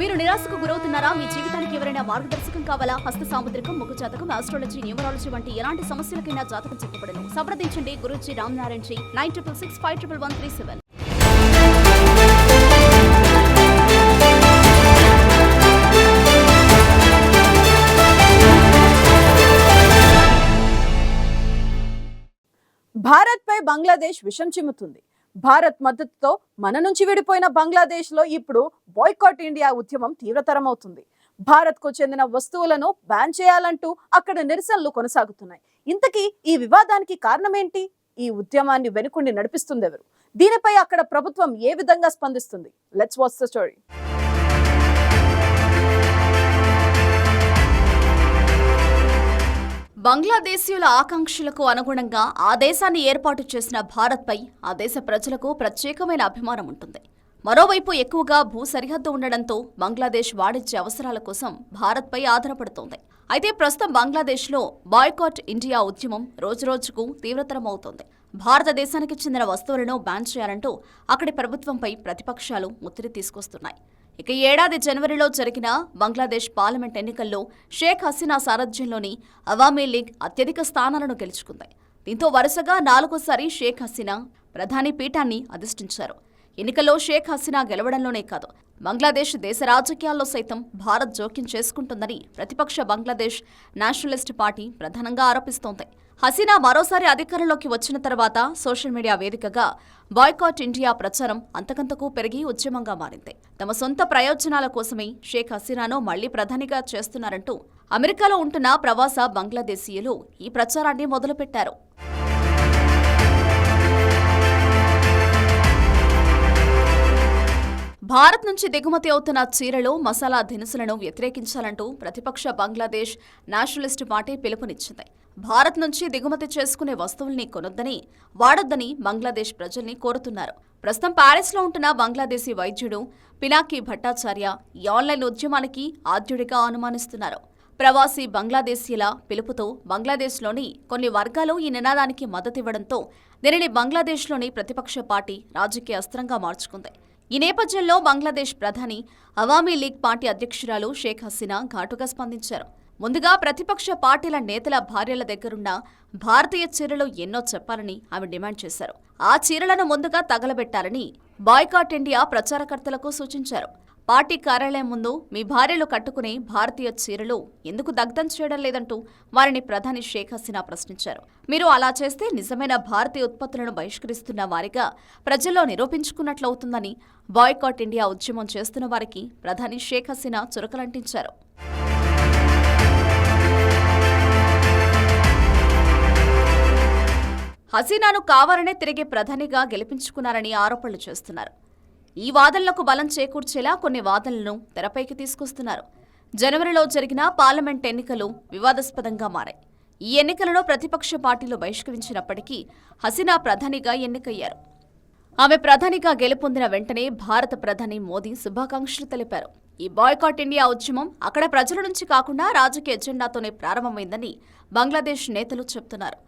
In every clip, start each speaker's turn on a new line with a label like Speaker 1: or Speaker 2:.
Speaker 1: మీరు నిరాశకు గురవుతున్నారా? మీ జీవితానికి ఎవరైనా మార్గదర్శకం కావాలా? హస్త సాముద్రికం ముఖ జాతకం ఆస్ట్రాలజీ న్యూమరాలజీ వంటి ఎలాంటి సమస్యలకైనా జాతకం చెప్పబడను. సంప్రదించండి Guruji Ram Narayan ji nine triple six five triple one three seven.
Speaker 2: భారత్పై బంగ్లాదేశ్ విషం చిమ్ముతుంది. భారత్ మద్దతుతో మన నుంచి విడిపోయిన బంగ్లాదేశ్లో ఇప్పుడు బాయ్కాట్ ఇండియా ఉద్యమం తీవ్రతరమవుతుంది. భారత్కు చెందిన వస్తువులను బ్యాన్ చేయాలంటూ అక్కడ నిరసనలు కొనసాగుతున్నాయి. ఇంతకీ ఈ వివాదానికి కారణమేంటి? ఈ ఉద్యమాన్ని వెనుకుండి నడిపిస్తుంది ఎవరు? దీనిపై అక్కడ ప్రభుత్వం ఏ విధంగా స్పందిస్తుంది? లెట్స్ వాచ్ ద స్టోరీ
Speaker 1: బంగ్లాదేశీయుల ఆకాంక్షలకు అనుగుణంగా ఆ దేశాన్ని ఏర్పాటు చేసిన భారత్పై ఆ దేశ ప్రజలకు ప్రత్యేకమైన అభిమానం ఉంటుంది. మరోవైపు ఎక్కువగా భూ సరిహద్దు ఉండడంతో బంగ్లాదేశ్ వాణిజ్య అవసరాల కోసం భారత్పై ఆధారపడుతోంది. అయితే ప్రస్తుతం బంగ్లాదేశ్లో బాయ్కాట్ ఇండియా ఉద్యమం రోజురోజుకు తీవ్రతరమవుతోంది. భారతదేశానికి చెందిన వస్తువులను బ్యాన్ చేయాలంటూ అక్కడి ప్రభుత్వంపై ప్రతిపక్షాలు ఒత్తిడి తీసుకొస్తున్నాయి. ఇక ఏడాది జనవరిలో జరిగిన బంగ్లాదేశ్ పార్లమెంట్ ఎన్నికల్లో షేక్ హసీనా సారథ్యంలోని అవామీ లీగ్ అత్యధిక స్థానాలను గెలుచుకుంది. దీంతో వరుసగా నాలుగోసారి షేక్ హసీనా ప్రధాని పీఠాన్ని అధిష్ఠించారు. ఎన్నికల్లో షేక్ హసీనా గెలవడంలోనే కాదు బంగ్లాదేశ్ దేశ రాజకీయాల్లో సైతం భారత్ జోక్యం చేసుకుంటుందని ప్రతిపక్ష బంగ్లాదేశ్ నేషనలిస్ట్ పార్టీ ప్రధానంగా ఆరోపిస్తోంది. హసీనా మరోసారి అధికారంలోకి వచ్చిన తర్వాత సోషల్ మీడియా వేదికగా బాయ్కాట్ ఇండియా ప్రచారం అంతకంతకు పెరిగి ఉద్యమంగా మారింది. తమ సొంత ప్రయోజనాల కోసమే షేక్ హసీనాను మళ్ళీ ప్రధానిగా చేస్తున్నారంటూ అమెరికాలో ఉంటున్న ప్రవాస బంగ్లాదేశీయులు ఈ ప్రచారాన్ని మొదలుపెట్టారు. భారత్ నుంచి దిగుమతి అవుతున్న చీరలు మసాలా దినుసులను వ్యతిరేకించాలంటూ ప్రతిపక్ష బంగ్లాదేశ్ నేషనలిస్టు పార్టీ పిలుపునిచ్చింది. భారత్ నుంచి దిగుమతి చేసుకునే వస్తువుల్ని కొనొద్దని వాడొద్దని బంగ్లాదేశ్ ప్రజల్ని కోరుతున్నారు. ప్రస్తుతం ప్యారిస్లో ఉంటున్న బంగ్లాదేశీ వైద్యుడు పినాకీ భట్టాచార్య ఈ ఆన్లైన్ ఉద్యమానికి ఆద్యుడిగా అనుమానిస్తున్నారు. ప్రవాసీ బంగ్లాదేశీల పిలుపుతో బంగ్లాదేశ్లోని కొన్ని వర్గాలు ఈ నినాదానికి మద్దతివ్వడంతో దీనిని బంగ్లాదేశ్లోని ప్రతిపక్ష పార్టీ రాజకీయ అస్త్రంగా మార్చుకుంది. ఈ నేపథ్యంలో బంగ్లాదేశ్ ప్రధాని అవామీ లీగ్ పార్టీ అధ్యక్షురాలు షేక్ హసీనా ఘాటుగా స్పందించారు. ముందుగా ప్రతిపక్ష పార్టీల నేతల భార్యల దగ్గరున్న భారతీయ చీరలు ఎన్నో చెప్పాలని ఆమె డిమాండ్ చేశారు. ఆ చీరలను ముందుగా తగలబెట్టాలని బాయ్కాట్ ఇండియా ప్రచారకర్తలకు సూచించారు. పార్టీ కార్యాలయం ముందు మీ భార్యలు కట్టుకునే భారతీయ చీరలు ఎందుకు దగ్ధం చేయడం లేదంటూ వారిని ప్రధాని షేక్ హసీనా ప్రశ్నించారు. మీరు అలా చేస్తే నిజమైన భారతీయ ఉత్పత్తులను బహిష్కరిస్తున్న వారిగా ప్రజల్లో నిరూపించుకున్నట్లవుతుందని బాయ్కాట్ ఇండియా ఉద్యమం చేస్తున్న వారికి ప్రధాని షేక్ హసీనా చురకలంటించారు. హసీనాను కావాలనే తిరిగి ప్రధానిగా గెలిపించుకున్నారని ఆరోపణలు చేస్తున్నారు. ఈ వాదనలకు బలం చేకూర్చేలా కొన్ని వాదనలను తెరపైకి తీసుకొస్తున్నారు. జనవరిలో జరిగిన పార్లమెంట్ ఎన్నికలు వివాదాస్పదంగా మారాయి. ఈ ఎన్నికలలో ప్రతిపక్ష పార్టీలు బహిష్కరించినప్పటికీ హసీనా ప్రధానిగా ఎన్నికయ్యారు. ఆమె ప్రధానిగా గెలుపొందిన వెంటనే భారత ప్రధాని మోదీ శుభాకాంక్షలు తెలిపారు. ఈ బాయ్కాట్ ఇండియా ఉద్యమం అక్కడ ప్రజల నుంచి కాకుండా రాజకీయ ఎజెండాతోనే ప్రారంభమైందని బంగ్లాదేశ్ నేతలు చెబుతున్నారు.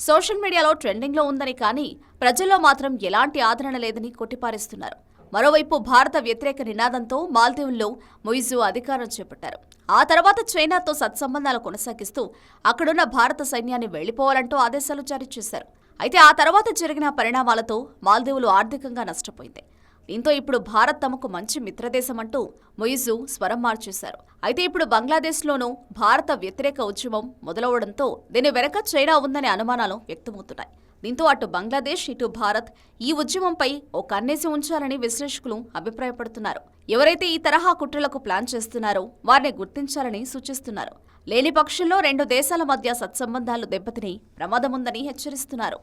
Speaker 1: సోషల్ మీడియాలో ట్రెండింగ్లో ఉందని కానీ ప్రజల్లో మాత్రం ఎలాంటి ఆదరణ లేదని కొట్టిపారేస్తున్నారు. మరోవైపు భారత వ్యతిరేక నినాదంతో మాల్దీవుల్లో మొయిజు అధికారం చేపట్టారు. ఆ తర్వాత చైనాతో సత్సంబంధాలు కొనసాగిస్తూ అక్కడున్న భారత సైన్యాన్ని వెళ్ళిపోవాలంటూ ఆదేశాలు జారీ చేశారు. అయితే ఆ తర్వాత జరిగిన పరిణామాలతో మాల్దీవులు ఆర్థికంగా నష్టపోయింది. దీంతో ఇప్పుడు భారత్ తమకు మంచి మిత్రదేశం అంటూ మొయిజు స్వరం మార్చేశారు. అయితే ఇప్పుడు బంగ్లాదేశ్లోనూ భారత వ్యతిరేక ఉద్యమం మొదలవడంతో దీని వెనక చైనా ఉందనే అనుమానాలు వ్యక్తమవుతున్నాయి. దీంతో అటు బంగ్లాదేశ్ ఇటు భారత్ ఈ ఉద్యమంపై ఓ కన్నేసి ఉంచాలని విశ్లేషకులు అభిప్రాయపడుతున్నారు. ఎవరైతే ఈ తరహా కుట్రలకు ప్లాన్ చేస్తున్నారో వారిని గుర్తించాలని సూచిస్తున్నారు. లేని పక్షంలో రెండు దేశాల మధ్య సత్సంబంధాలు దెబ్బతిని ప్రమాదముందని హెచ్చరిస్తున్నారు.